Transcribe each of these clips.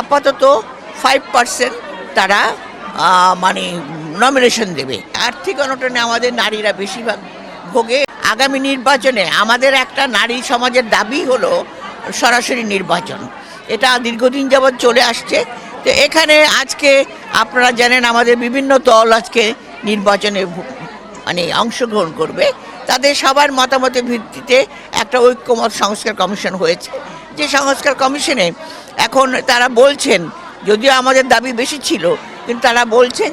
আপাতত five percent তারা মানে নমিনেশন দেবে। আর্থিক অনটনে আমাদের নারীরা বেশিরভাগ ভোগে। আগামী নির্বাচনে আমাদের একটা নারী সমাজের দাবি হলো সরাসরি নির্বাচন। এটা দীর্ঘদিন যাবৎ চলে আসছে। তো এখানে আজকে আপনারা জানেন আমাদের বিভিন্ন দল আজকে নির্বাচনে মানে অংশগ্রহণ করবে। তাদের সবার মতামতের ভিত্তিতে একটা ঐক্যমত সংস্কার কমিশন হয়েছে। যে সংস্কার কমিশনে এখন তারা বলছেন, যদিও আমাদের দাবি বেশি ছিল, কিন্তু তারা বলছেন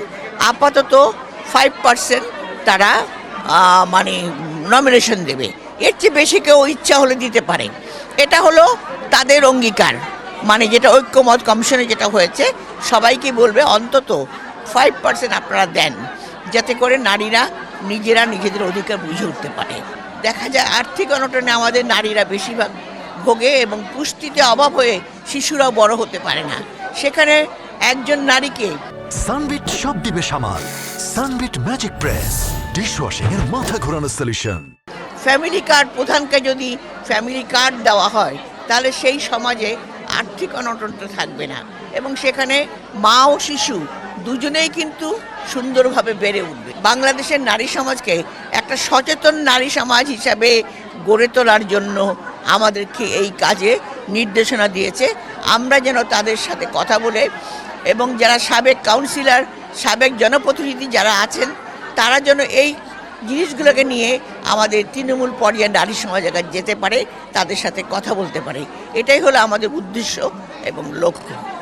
আপাতত ফাইভ পার্সেন্ট তারা মানে নমিনেশন দেবে। এর চেয়ে বেশি কেউ ইচ্ছা হলে দিতে পারে। এটা হলো তাদের অঙ্গীকার। মানে যেটা ঐক্যমত কমিশনে যেটা হয়েছে, সবাইকে বলবে অন্তত ফাইভ পার্সেন্ট আপনারা দেন, যাতে করে নারীরা নিজেরা নিজেদের অধিকার বুঝে উঠতে পারে। দেখা যায় আর্থিক অনটনে আমাদের নারীরা বেশিরভাগ ভোগে এবং পুষ্টিতে অভাব হয়ে শিশুরাও বড় হতে পারে না। সেখানে একজন নারীকে সানবিট সব দিবে সামাল। সানবিট ম্যাজিক প্রেস ডিশওয়াশিং এর মাথা ঘোরানো সলিউশন ফ্যামিলি কার্ড প্রধানকে যদি ফ্যামিলি কার্ড দেওয়া হয় তাহলে সেই সমাজে আর্থিক অনটন তো থাকবে না এবং সেখানে মা ও শিশু দুজনেই কিন্তু সুন্দরভাবে বেড়ে উঠবে। বাংলাদেশের নারী সমাজকে একটা সচেতন নারী সমাজ হিসাবে গড়ে তোলার জন্য আমাদেরকে এই কাজে নির্দেশনা দিয়েছে। আমরা যেন তাদের সাথে কথা বলে এবং যারা সাবেক কাউন্সিলর সাবেক জনপ্রতিনিধি যারা আছেন, তারা যেন এই জিনিসগুলোকে নিয়ে আমাদের তৃণমূল পর্যায়ে নারী সমাজ যেতে পারে, তাদের সাথে কথা বলতে পারে। এটাই হলো আমাদের উদ্দেশ্য এবং লক্ষ্য।